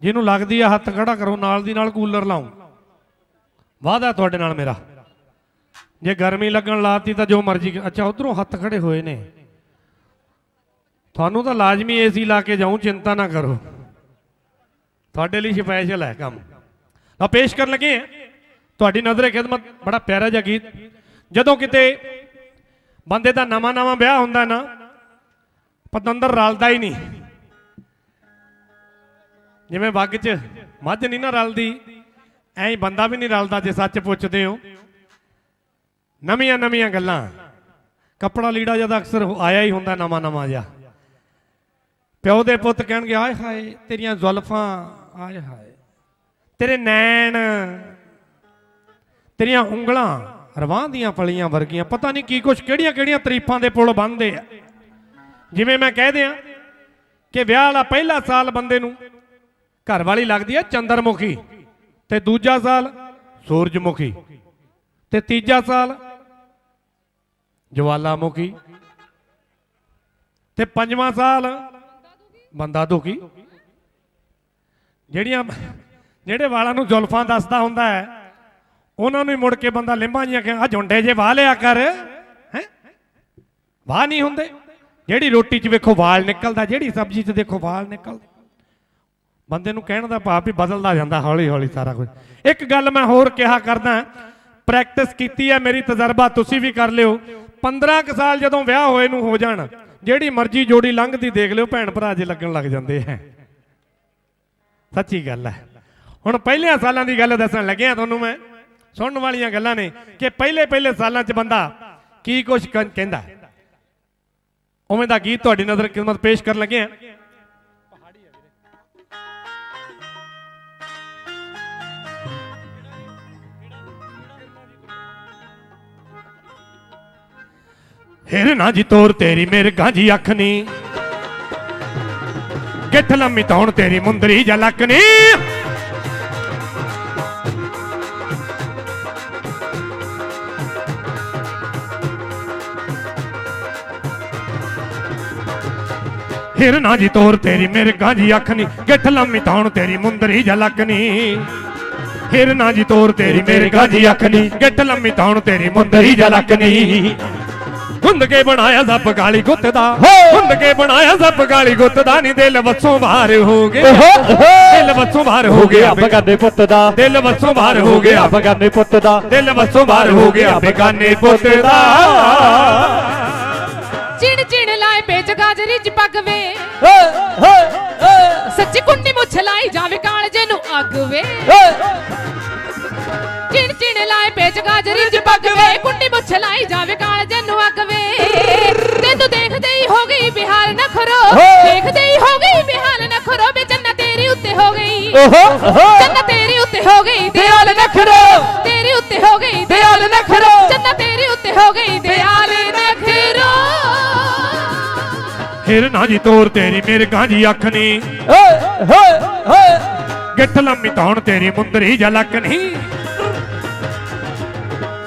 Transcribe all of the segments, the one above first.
ਜਿਹਨੂੰ ਲੱਗਦੀ ਆ ਹੱਥ ਖੜਾ ਕਰੋ, ਨਾਲ ਦੀ ਨਾਲ ਕੂਲਰ ਲਾਓ। ਵਾਅਦਾ ਤੁਹਾਡੇ ਨਾਲ ਮੇਰਾ। ਜੇ ਗਰਮੀ ਲੱਗਣ ਲਾਤੀ ਤਾਂ ਜੋ ਮਰਜ਼ੀ ਅੱਛਾ, ਉਧਰੋਂ ਹੱਥ ਖੜੇ ਹੋਏ ਨੇ। ਤੁਹਾਨੂੰ ਤਾਂ ਲਾਜ਼ਮੀ ਏਸੀ ਲਾ ਕੇ ਜਾਊਂ, ਚਿੰਤਾ ਨਾ ਕਰੋ। ਤੁਹਾਡੇ ਲਈ ਸਪੈਸ਼ਲ ਹੈ ਕੰਮ। ਆ ਪੇਸ਼ ਕਰਨ ਲੱਗੇ ਹਾਂ ਤੁਹਾਡੀ ਨਜ਼ਰੇ ਖਿਦਮਤ, ਬੜਾ ਪਿਆਰਾ ਜਿਹਾ ਗੀਤ। ਜਦੋਂ ਕਿਤੇ ਬੰਦੇ ਦਾ ਨਵਾਂ ਨਵਾਂ ਵਿਆਹ ਹੁੰਦਾ ਨਾ, ਪਤੰਦਰ ਰਲਦਾ ਹੀ ਨਹੀਂ। ਜਿਵੇਂ ਵੱਗ 'ਚ ਮੱਝ ਨਹੀਂ ਨਾ ਰਲਦੀ, ਐਂ ਬੰਦਾ ਵੀ ਨਹੀਂ ਰਲਦਾ ਜੇ ਸੱਚ ਪੁੱਛਦੇ ਹੋ। ਨਵੀਆਂ ਨਵੀਆਂ ਗੱਲਾਂ। ਕੱਪੜਾ ਲੀੜਾ ਜਦ ਅਕਸਰ ਆਇਆ ਹੀ ਹੁੰਦਾ ਨਵਾਂ ਨਵਾਂ ਜਿਹਾ। ਪਿਓ ਦੇ ਪੁੱਤ ਕਹਿਣਗੇ, ਆਏ ਹਾਏ, ਤੇਰੀਆਂ ਜ਼ੁਲਫਾਂ, ਆਏ ਹਾਏ। ਤੇਰੇ ਨੈਣ, ਤੇਰੀਆਂ ਉਂਗਲਾਂ, ਰਵਾਂ ਦੀਆਂ ਫਲੀਆਂ ਵਰਗੀਆਂ। ਪਤਾ ਨਹੀਂ ਕੀ ਕੁਛ, ਕਿਹੜੀਆਂ ਕਿਹੜੀਆਂ ਤਰੀਫਾਂ ਦੇ ਪੁੱਲ ਬੰਨਦੇ ਆ। ਜਿਵੇਂ ਮੈਂ ਕਹਿ ਦਿਆਂ ਕਿ ਵਿਆਹ ਵਾਲਾ ਪਹਿਲਾ ਸਾਲ ਬੰਦੇ ਨੂੰ ਘਰ ਵਾਲੀ ਲੱਗਦੀ ਹੈ ਚੰਦਰਮੁਖੀ। ਤੇ ਦੂਜਾ ਸਾਲ ਸੂਰਜਮੁਖੀ। ਤੇ ਤੀਜਾ ਸਾਲ ਜਵਾਲਾਮੁਖੀ। ਤੇ ਪੰਜਵਾਂ ਸਾਲ ਬੰਦਾ ਦੁਖੀ ਜਿਹੜੀਆਂ ਜਿਹੜੇ ਵਾਲਾਂ ਨੂੰ ਜ਼ੁਲਫਾਂ ਦੱਸਦਾ ਹੁੰਦਾ ਹੈ, ਉਹਨਾਂ ਨੂੰ ਮੁੜ ਕੇ ਬੰਦਾ ਲਿੰਬਾਂ ਜੀਆਂ ਕਿ ਝੁੰਡੇ ਜੇ ਵਾਹ ਲਿਆ ਕਰ। ਹੈ? ਵਾਹ ਨਹੀਂ ਹੁੰਦੇ। ਜਿਹੜੀ ਰੋਟੀ 'ਚ ਵੇਖੋ ਵਾਲ ਨਿਕਲਦਾ, ਜਿਹੜੀ ਸਬਜ਼ੀ 'ਚ ਦੇਖੋ ਵਾਲ ਨਿਕਲਦੇ। ਬੰਦੇ ਨੂੰ ਕਹਿਣ ਦਾ ਭਾਵ ਵੀ ਬਦਲਦਾ ਜਾਂਦਾ ਹੌਲੀ ਹੌਲੀ ਸਾਰਾ ਕੁਝ। ਇੱਕ ਗੱਲ ਮੈਂ ਹੋਰ ਕਿਹਾ ਕਰਦਾ ਪ੍ਰੈਕਟਿਸ ਕੀਤੀ ਹੈ ਮੇਰੀ ਤਜਰਬਾ, ਤੁਸੀਂ ਵੀ ਕਰ ਲਿਓ। 15 ਕੁ ਸਾਲ ਜਦੋਂ ਵਿਆਹ ਹੋਏ ਨੂੰ ਹੋ ਜਾਣ, ਜਿਹੜੀ ਮਰਜ਼ੀ ਜੋੜੀ ਲੰਘਦੀ ਦੇਖ ਲਿਓ, ਭੈਣ ਭਰਾ ਜੇ ਲੱਗਣ ਲੱਗ ਜਾਂਦੇ ਹੈ। ਸੱਚੀ ਗੱਲ ਹੈ। ਹੁਣ ਪਹਿਲਿਆਂ ਸਾਲਾਂ ਦੀ ਗੱਲ ਦੱਸਣ ਲੱਗਿਆ ਤੁਹਾਨੂੰ ਮੈਂ, ਸੁਣਨ ਵਾਲੀਆਂ ਗੱਲਾਂ ਨੇ ਕਿ ਪਹਿਲੇ ਪਹਿਲੇ ਸਾਲਾਂ 'ਚ ਬੰਦਾ ਕੀ ਕੁਝ ਕਹਿੰਦਾ। ਉਵੇਂ ਦਾ ਗੀਤ ਤੁਹਾਡੀ ਨਜ਼ਰ, ਖਿਦਮਤ ਪੇਸ਼ ਕਰਨ ਲੱਗੇ ਆ। ਹਿਰ ਨਾ ਜੀ ਤੋਰ ਤੇਰੀ ਮੇਰੇ ਗਾਂਜੀ ਅੱਖ ਨੀ। ਗਿੱਠ ਲੰਮੀ ਤੌਣ ਤੇਰੀ ਮੁੰਦਰੀ ਜਲਕ ਨੀ। ਹਿਰ ਨਾ ਜੀ ਤੋਰ ਤੇਰੀ ਮੇਰੇ ਗਾਂਜੀ ਅੱਖ ਨੀ। ਗਿੱਠ ਲੰਮੀ ਤੌਣ ਤੇਰੀ ਮੁੰਦਰੀ ਜਲਕ ਨੀ। ਹਿਰ ਨਾ ਜੀ ਤੋਰ ਤੇਰੀ ਮੇਰੇ ਗਾਂਜੀ ਅੱਖ ਨੀ। ਗਿੱਠ ਲੰਮੀ ਤੌਣ ਤੇਰੀ ਮੁੰਦਰੀ ਜਲਕ ਨੀ। ਹੁੰਦ ਕੇ ਬਣਾਇਆ ਸੱਪ ਗਾਲੀ ਗੁੱਤ ਦਾ। ਹੁੰਦ ਕੇ ਬਣਾਇਆ ਸੱਪ ਗਾਲੀ ਗੁੱਤ ਦਾ। ਨਹੀਂ ਦਿਲ ਵੱਸੋਂ ਬਾਹਰ ਹੋ ਗਿਆ ਦਿਲ ਵੱਸੋਂ ਬਾਹਰ ਹੋ ਗਿਆ ਬਗਾਨੇ ਪੁੱਤ ਦਾ। ਦਿਲ ਵੱਸੋਂ ਬਾਹਰ ਹੋ ਗਿਆ। ਬਗਾਨੇ ਪੁੱਤ ਦਾ। ਦਿਲ ਵੱਸੋਂ ਬਾਹਰ ਹੋ ਗਿਆ ਬੇਗਾਨੇ ਪੁੱਤ ਦਾ। ਚਿਣ ਚਿਣ ਲਾਏ ਪੇਚ ਗਾਜਰੀ ਚ ਪੱਗ ਵੇ। ਸੱਚੀ ਕੁੰਡੀ ਮੁੱਛ ਲਾਈ ਜਾਵੇ ਕਾਲਜੇ ਨੂੰ ਅੱਗ ਵੇ। ਚਿਣ ਚਿਣ ਲਾਏ ਪੇਚ ਗਾਜਰੀ ਚ ਪੱਗ ਵੇ। ਕੁੰਡੀ ਮੁੱਛ ਲਾਈ ਜਾਵੇ ਬਿਹਾਰ ਨਖਰੋ ਦੇਖਦੇ ਹੀ ਹੋ ਗਈ ਬਿਹਾਰ ਨਖਰੋ ਵੇ ਜੰਨਾ ਤੇਰੀ ਉੱਤੇ ਹੋ ਗਈ। ਜੰਨਾ ਤੇਰੀ ਉੱਤੇ ਹੋ ਗਈ ਦਿਆਲ ਨਖਰੋ ਤੇਰੀ ਉੱਤੇ ਹੋ ਗਈ ਦਿਆਲ ਨਖਰੋ ਜੰਨਾ ਤੇਰੀ ਉੱਤੇ ਹੋ ਗਈ ਦਿਆਲ ਨਖਰੋ ਹਿਰ ਨਾ ਜੀ ਤੋਰ ਤੇਰੀ ਮੇਰੇ ਗਾਂਜੀ ਅੱਖ ਨੀ। ਏ ਏ ਏ ਗਿੱਠ ਲੰਮੀ ਤੌਣ ਤੇਰੀ ਮੁੰਦਰੀ ਜਲਕ ਨੀ।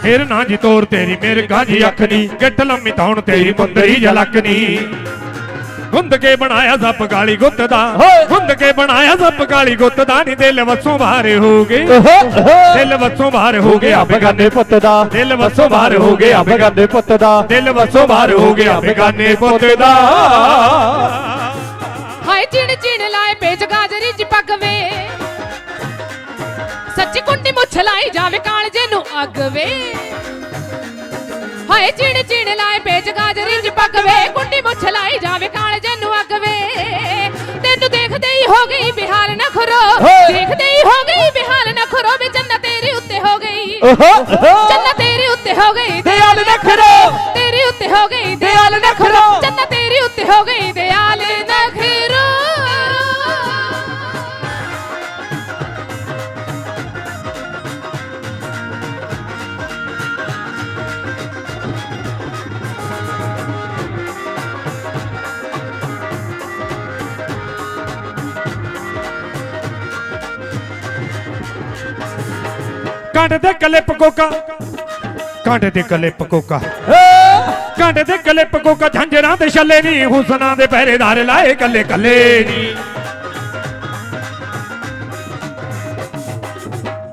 ਹਿਰ ਨਾ ਜੀ ਤੋਰ ਤੇਰੀ ਮੇਰੇ ਗਾਂਜੀ ਅੱਖ ਨੀ। ਗਿੱਠ ਲੰਮੀ ਤੌਣ ਤੇਰੀ ਮੁੰਦਰੀ ਜਲਕ ਨੀ। ਗੁੰਦ ਕੇ ਬਣਾਇਆ ਸੱਪ ਗਾਲੀ ਗੁੱਤ ਦਾ। ਗੁੰਦ ਕੇ ਬਣਾਇਆ ਸੱਪ ਗਾਲੀ ਗੁੱਤ ਦਾ। ਨੀ ਦਿਲ ਵੱਸੋਂ ਬਾਹਰ ਹੋ ਗਏ ਦਿਲ ਵੱਸੋਂ ਬਾਹਰ ਹੋ ਗਿਆ ਬਗਾਨੇ ਪੁੱਤ ਦਾ। ਦਿਲ ਵੱਸੋਂ ਬਾਹਰ ਹੋ ਗਿਆ ਬਗਾਨੇ ਪੁੱਤ ਦਾ। ਦਿਲ ਵੱਸੋਂ ਬਾਹਰ ਹੋ ਗਿਆ ਬੇਗਾਨੇ ਪੁੱਤ ਦਾ। ਹਾਏ ਚਿਣ ਚਿਣ ਲਾਏ ਪੇਚ ਗਾਜਰੀ ਚ ਪੱਗ ਵੇ। ਸੱਚੀ ਕੁੰਡੀ ਮੁੱਛ ਲਾਈ ਜਾਵੇ ਕਾਲਜੇ ਨੂੰ ਅੱਗ ਵੇ। ਹਾਏ ਚਿਣ ਚਿਣ ਲਾਏ ਪੇਚ ਗਾਜਰੀ ਚ ਪੱਗ ਵੇ। ਕੁੰਡੀ ਮੁੱਛ ਲਾਈ ਜਾਵੇ ਕਾਲਜੇ ਹੀ ਗਈ ਬਿਹਾਰ ਨਖਰੋ। ਦੇਖਦੇ ਹੀ ਹੋ ਗਈ ਬਿਹਾਰ ਨਖਰੋ ਵੇ ਜੰਨਾ ਤੇਰੀ ਉੱਤੇ ਹੋ ਗਈ। ਜੰਨਾ ਤੇਰੀ ਉੱਤੇ ਹੋ ਗਈ। ਦਿਆਲ ਨਖਰੋ। ਤੇਰੀ ਉੱਤੇ ਹੋ ਗਈ। ਦਿਆਲ ਨਖਰੋ। ਕਾਂਡੇ ਦੇ ਗਲੇ ਪਕੋਕਾ। ਕਾਂਡੇ ਦੇ ਗਲੇ ਪਕੋਕਾ। ਕਾਂਡੇ ਦੇ ਗਲੇ ਪਕੋਕਾ, ਝੰਜਰਾਂ ਦੇ ਛੱਲੇ ਨਹੀਂ ਹੁਸਨਾ ਦੇ ਪਹਿਰੇਦਾਰ ਲਾਏ ਕੱਲੇ ਕੱਲੇ ਨਹੀਂ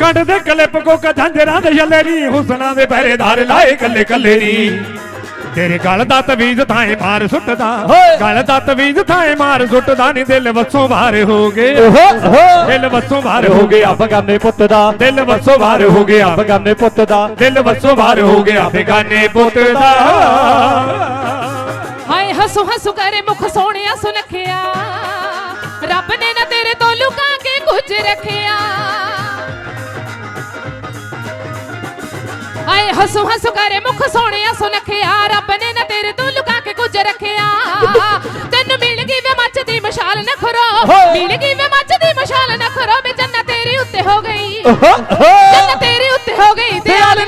ਕਾਂਡੇ ਦੇ ਗਲੇ ਪਕੋਕਾ, ਝੰਜਰਾਂ ਦੇ ਛੱਲੇ ਨਹੀਂ ਹੁਸਨਾ ਦੇ ਪਹਿਰੇਦਾਰ ਲਾਏ ਕੱਲੇ ਕੱਲੇ ਨਹੀਂ ਤੇਰੇ ਗਲ ਦਾ ਤਵੀਜ਼ ਥਾਏ ਮਾਰ ਸੁੱਟਦਾ। ਗਲ ਦਾ ਤਵੀਜ਼ ਥਾਏ ਮਾਰ ਸੁੱਟਦਾ ਨੀ ਦਿਲ ਵਸੋਂ ਬਾਹਰ ਹੋ ਗਏ। ਦਿਲ ਵਸੋਂ ਬਾਹਰ ਹੋ ਗਿਆ ਬਗਾਨੇ ਪੁੱਤ ਦਾ। ਦਿਲ ਵਸੋਂ ਬਾਹਰ ਹੋ ਗਿਆ ਬਗਾਨੇ ਪੁੱਤ ਦਾ। ਦਿਲ ਵਸੋਂ ਬਾਹਰ ਹੋ ਗਿਆ ਬੇਗਾਨੇ ਪੁੱਤ ਦਾ। ਹਾਏ ਹੱਸੂ ਹੱਸੂ ਕਰੇ ਮੁਖ ਸੋਹਣਿਆ ਸੁਨਖਿਆ। ਰੱਬ ਨੇ ਨਾ ਤੇਰੇ ਤੋਂ ਲੁਕਾ ਕੇ ਕੁਝ ਰੱਖਿਆ। ਹਾਏ ਹੱਸੂ ਹੱਸੂ ਕਰੇ ਮੁਖ ਸੋਹਣਿਆ ਸੁਨਖਿਆ ਰੱਬ ਨੇ ਨਾ ਤੇਰੇ ਤੋਂ ਲੁਕਾ ਕੇ ਕੁਝ ਰੱਖਿਆ। ਤੈਨੂੰ ਮਿਲ ਗਈ ਵੇ ਮੱਚਦੀ ਮਸ਼ਾਲ ਨਖਰੋ ਹੋਏ। ਮਿਲ ਗਈ ਵੇ ਮੱਚਦੀ ਮਸ਼ਾਲ ਨਖਰੋ ਵੇ ਜੰਨਤ ਤੇਰੀ ਉੱਤੇ ਹੋ ਗਈ। ਜੰਨਤ ਤੇਰੀ ਉੱਤੇ ਹੋ ਗਈ ਦਿਆਲ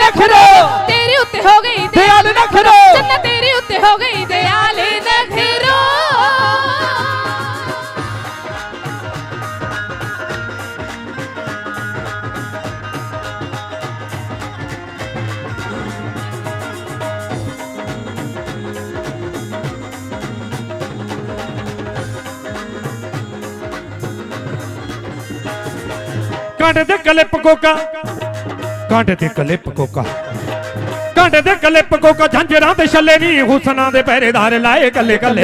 ਕੰਡ ਦੇ ਕਲਿਪ ਕੋਕਾ ਕੰਡ ਦੇ ਕਲਿਪ ਕੋਕਾ ਕੰਡ ਦੇ ਕਲਿਪ ਕੋਕਾ ਝਾਂਜਰਾਂ ਦੇ ਛੱਲੇ ਨੀ, ਹੁਸਨਾਂ ਦੇ ਪਹਿਰੇਦਾਰ ਲਾਏ ਕੱਲੇ ਕੱਲੇ।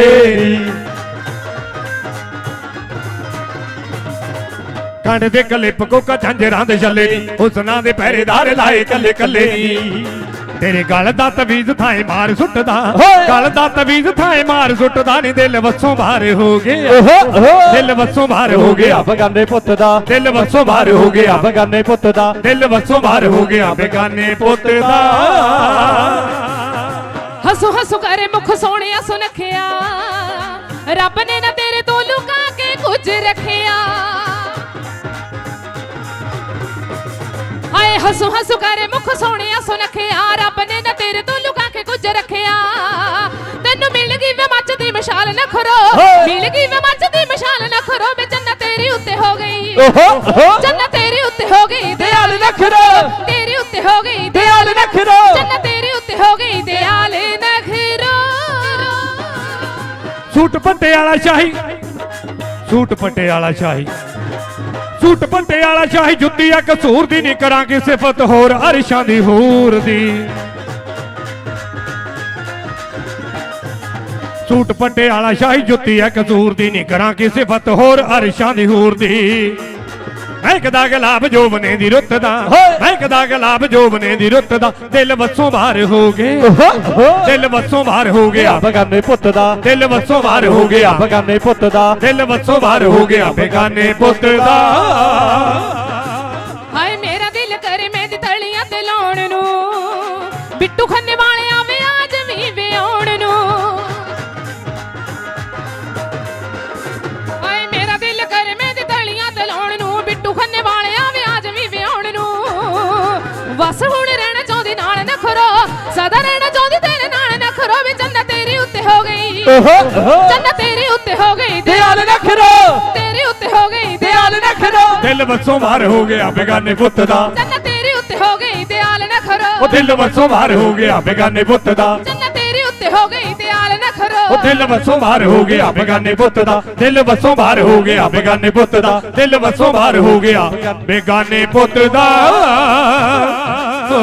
ਕੰਡ ਦੇ ਕਲਿਪ ਕੋਕਾ ਝਾਂਜਰਾਂ ਦੇ ਛੱਲੇ ਨੀ, ਹੁਸਨਾਂ ਦੇ ਪਹਿਰੇਦਾਰ ਲਾਏ ਕੱਲੇ ਕੱਲੇ। ਤੇਰੇ ਗਲ ਦਾ ਤਵੀਜ਼ ਥਾਏ ਮਾਰ ਸੁੱਟਦਾ। ਗਲ ਦਾ ਤਵੀਜ਼ ਥਾਏ ਮਾਰ ਸੁੱਟਦਾ ਨੀ ਦਿਲ ਵਸੋਂ ਬਾਹਰ ਹੋ ਓਹੋ ਦਿਲ ਵਸੋਂ ਬਾਹਰ ਹੋ ਗਿਆ ਬਗਾਨੇ ਪੁੱਤ ਦਾ। ਦਿਲ ਵਸੋਂ ਬਾਹਰ ਹੋ ਗਿਆ ਬਗਾਨੇ ਪੁੱਤ ਦਾ। ਦਿਲ ਵਸੋਂ ਬਾਹਰ ਹੋ ਗਿਆ। ਬੇਗਾਨੇ ਪੁੱਤ ਦਾ। ਹੱਸੂ ਹੱਸੂ ਕਰੇ ਮੁਖ ਸੋਹਣਿਆ ਸੁਨਖਿਆ। ਰੱਬ ਨੇ ਨਾ ਤੇਰੇ ਤੋਂ ਲੁਕਾ ਕੇ ਕੁਝ ਰੱਖਿਆ। ਹਾਏ ਹੱਸੂ ਹੱਸੂ ਕਰੇ ਮੁਖ ਸੋਹਣਿਆ ਸੁਨਖਿਆ। ਨੇ ਨਾ ਤੇਰੇ ਤੋਂ ਲੁਕਾ ਕੇ ਕੁਝ ਰੱਖਿਆ। ਤੈਨੂੰ ਮਿਲ ਗਈ ਵੇ ਮੱਚਦੀ ਮਸ਼ਾਲ ਨਖਰੋ ਹੋਏ। ਮਿਲ ਗਈ ਵੇ ਮੱਚਦੀ ਮਸ਼ਾਲ ਨਖਰੋ ਵੇ ਜੰਨਤ ਤੇਰੀ ਉੱਤੇ ਹੋ ਗਈ। ਜੰਨਤ ਤੇਰੀ ਉੱਤੇ ਹੋ ਗਈ ਦਿਆਲ ਨਖਰੋ ਤੇਰੀ ਉੱਤੇ ਹੋ ਗਈ ਦਿਆਲ ਨਖਰੋ ਜੰਨਤ ਤੇਰੀ ਉੱਤੇ ਹੋ ਗਈ ਦਿਆਲ ਨਖਰੋ ਸੂਟ ਪੱਟੇ ਵਾਲਾ ਸ਼ਾਹੀ। ਸੂਟ ਪੱਟੇ ਵਾਲਾ ਸ਼ਾਹੀ। ਸੂਟ ਪੱਟੇ ਵਾਲਾ ਸ਼ਾਹੀ ਜੁੱਤੀ ਆ ਕਸੂਰ ਦੀ ਨਹੀਂ ਕਰਾਂਗੇ ਸਿਫਤ ਹੋਰ ਅਰਸ਼ਾਂ ਦੀ ਹੂਰ ਦੀ। ਸੂਟ ਪੱਟੇ ਵਾਲਾ ਸ਼ਾਹੀ ਜੁੱਤੀ ਆ ਕਸੂਰ ਦੀ ਨਹੀਂ ਕਰਾਂਗੇ ਸਿਫਤ ਹੋਰ ਅਰਸ਼ਾਂ ਦੀ ਹੂਰ ਦੀ। ਮਹਿਕਦਾ ਗੁਲਾਬ ਜੋਬਨੇ ਦੀ ਰੁੱਤ ਦਾ। ਮਹਿਕਦਾ ਗੁਲਾਬ ਜੋਬਨੇ ਦੀ ਰੁੱਤ ਦਾ ਦਿਲ ਵਸੋਂ ਬਾਹਰ ਹੋ ਗਏ। ਦਿਲ ਵਸੋਂ ਬਾਹਰ ਹੋ ਗਿਆ। ਬਗਾਨੇ ਪੁੱਤ ਦਾ। ਦਿਲ ਵਸੋਂ ਬਾਹਰ ਹੋ ਗਿਆ। ਬਗਾਨੇ ਪੁੱਤ ਦਾ। ਦਿਲ ਵਸੋਂ ਬਾਹਰ ਹੋ ਗਿਆ। ਬੇਗਾਨੇ ਪੁੱਤ ਦਾ। ਹਾਏ ਮੇਰਾ ਦਿਲ ਕਰੇ ਮਹਿੰਦੀ ਤਲੀਆਂ ਤੇ ਲਾਉਣ ਨੂੰ। ਬਿੱਟੂ ਖੰਨੇ ਸਦਾ ਰਹਿਣਾ ਚਾਹੁੰਦੀ ਤੇਰੇ ਨਾਲ ਨਖਰੋ ਵੇ ਜੰਨਤ ਤੇਰੀ ਉੱਤੇ ਹੋ ਗਈ। ਓਹੋ। ਜੰਨਤ ਤੇਰੀ ਉੱਤੇ ਹੋ ਗਈ ਦਿਆਲ ਨਖਰੋ ਤੇਰੀ ਉੱਤੇ ਹੋ ਗਈ ਦਿਆਲ ਨਖਰੋ ਦਿਲ। ਵਸੋਂ ਬਾਹਰ ਹੋ ਗਿਆ ਬੇਗਾਨੇ ਪੁੱਤ ਦਾ। ਜੰਨਤ ਤੇਰੀ ਉੱਤੇ ਹੋ ਗਈ ਦਿਆਲ ਨਖਰੋ ਉਹ ਦਿਲ ਵਸੋਂ ਬਾਹਰ ਹੋ ਗਿਆ ਬੇਗਾਨੇ ਪੁੱਤ ਦਾ। ਜੰਨਤ ਤੇਰੀ ਉੱਤੇ ਹੋ ਗਈ ਦਿਆਲ ਨਖਰੋ ਉਹ ਦਿਲ ਵਸੋਂ ਬਾਹਰ ਹੋ ਗਿਆ ਬੇਗਾਨੇ ਪੁੱਤ ਦਾ। ਦਿਲ ਵਸੋਂ ਬਾਹਰ ਹੋ ਗਿਆ ਬੇਗਾਨੇ ਪੁੱਤ ਦਾ। ਦਿਲ ਵਸੋਂ ਬਾਹਰ ਹੋ ਗਿਆ ਬੇਗਾਨੇ ਪੁੱਤ ਦਾ। ਓ